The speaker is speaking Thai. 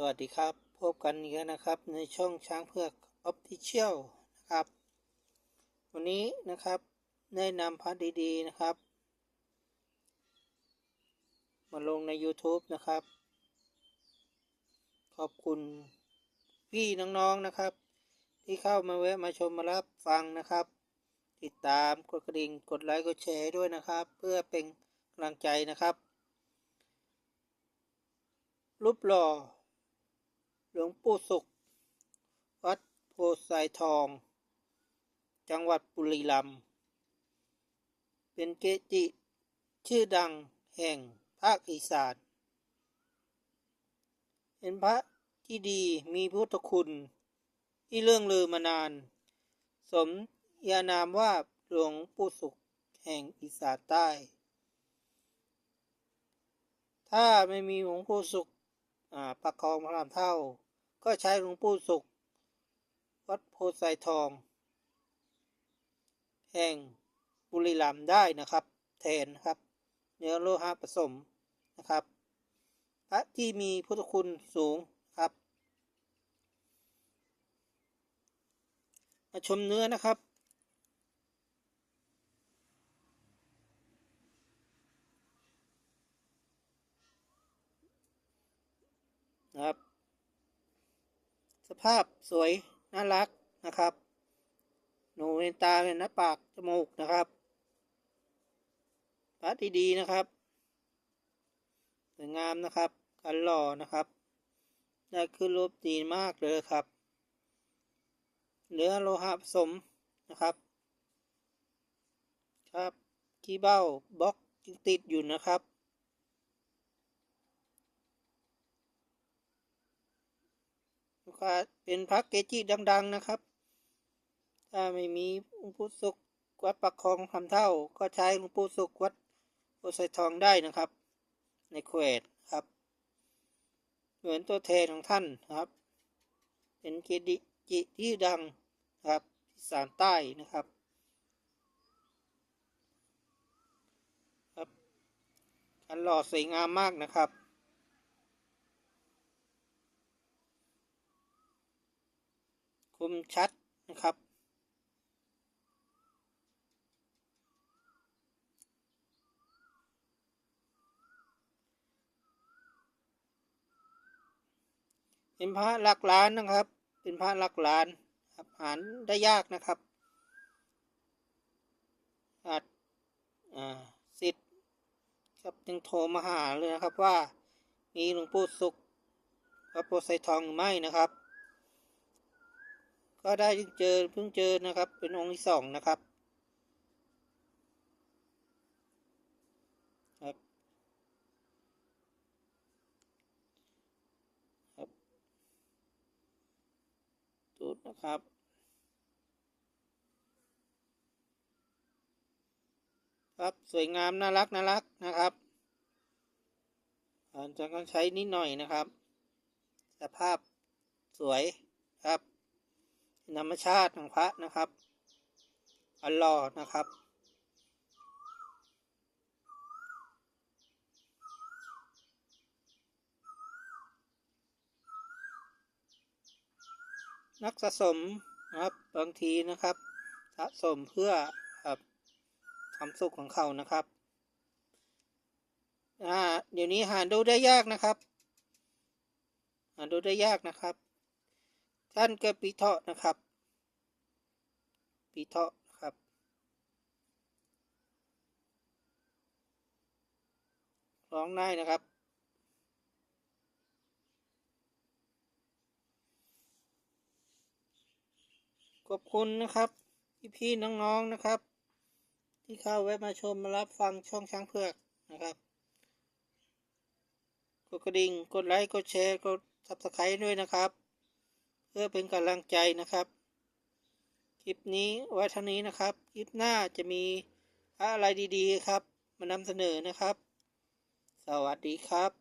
สวัสดีครับ พบกันอีกแล้วนะครับ ในช่องช้างเผือกออฟฟิเชียลนะครับ วันนี้นะครับได้นำพระดีๆนะครับ มาลงใน YouTube นะครับ ขอบคุณพี่น้องๆนะครับ ที่เข้ามาแวะมาชมมารับฟังนะครับ ติดตามกดกระดิ่งกดไลค์กดแชร์ด้วยนะครับ เพื่อเป็นกำลังใจนะครับรูปหล่อ ลวงปู่สุข วัดโพไซทอง จังหวัดบุรีรัมย์เป็นเกจิ ชื่อดังแห่งภาคอีสานเป็นพระที่ดีมีพุทธคุณ ที่เรื่องลือมานาน สมยานามว่าหลวงปู่สุขแห่งอีสานใต้ ถ้าไม่มีหลวงปู่สุขประคองพระรามเท่า ก็ใช้หลวงปู่สุข วัดโพไซทอง แห่งบุรีรัมย์ได้นะครับ แทนนะครับ เนื้อโลหะผสมนะครับพระที่มีพุทธคุณสูงครับ มาชมเนื้อนะครับ นะครับ สภาพสวยน่ารักนะครับ หนูเห็นตาเห็นหน้าปากจมูกนะครับพระดีๆนะครับสวยงามนะครับการหล่อนะครับ ได้ขึ้นรูปดีมากเลยครับเนื้อโลหะผสมนะครับ ครับขี้เบ้าบล็อกยังติดอยู่นะครับ กค้าเป็นพระเกจิดัง ๆนะครับ ถ้าไม่มีหลวงปู่สุขวัดปักคลองคำเท่า ก็ใช้หลวงปู่สุขวัดโพไซทองได้นะครับ ในเควตครับ เหมือนตัวแทนของท่านครับ เป็นเกจิจิที่ดังครับที่สานใต้นะครับครับการหล่อสวยงามมากนะครับ คมชัดนะครับ เป็นพระหลักล้านนะครับ เป็นพระหลักล้านครับหารได้ยากนะครับอาจอ่าสิทธิ์ครับยังโทรมาหาเลยนะครับว่ามีหลวงปู่สุขพระโพธิ์ไซทองหรือไม่นะครับ ก็ได้เพิ่งเจอเพิ่งเจอนะครับ เป็นองค์ที่สองนะครับครับ ครับจุดนะครับครับสวยงามน่ารักน่ารักนะครับอาจจะต้องใช้นิดหน่อยนะครับ สภาพสวยครับ ธรรมชาติของพระนะครับอัลลอฮ์นะครับ นักสะสมนะครับบางทีนะครับ สะสมเพื่อครับความสุขของเขานะครับอ่าเดี๋ยวนี้หาดูได้ยากนะครับ หาดูได้ยากนะครับ ท่านกิดปีเถาะนะครับ ปีเถาะครับ ร้องได้นะครับ ขอบคุณนะครับพี่ๆน้องๆนะครับ ที่เข้าแวะมาชมมารับฟังช่องช้างเผือกนะครับกดกระดิ่ง กดไลค์ กดแชร์ กดซับสไครต์ด้วยนะครับ พื่อเป็นกำลังใจนะครับ คลิปนี้ไว้เท่านี้นะครับ คลิปหน้าจะมีอะไรดีๆครับ มานำเสนอนะครับ สวัสดีครับ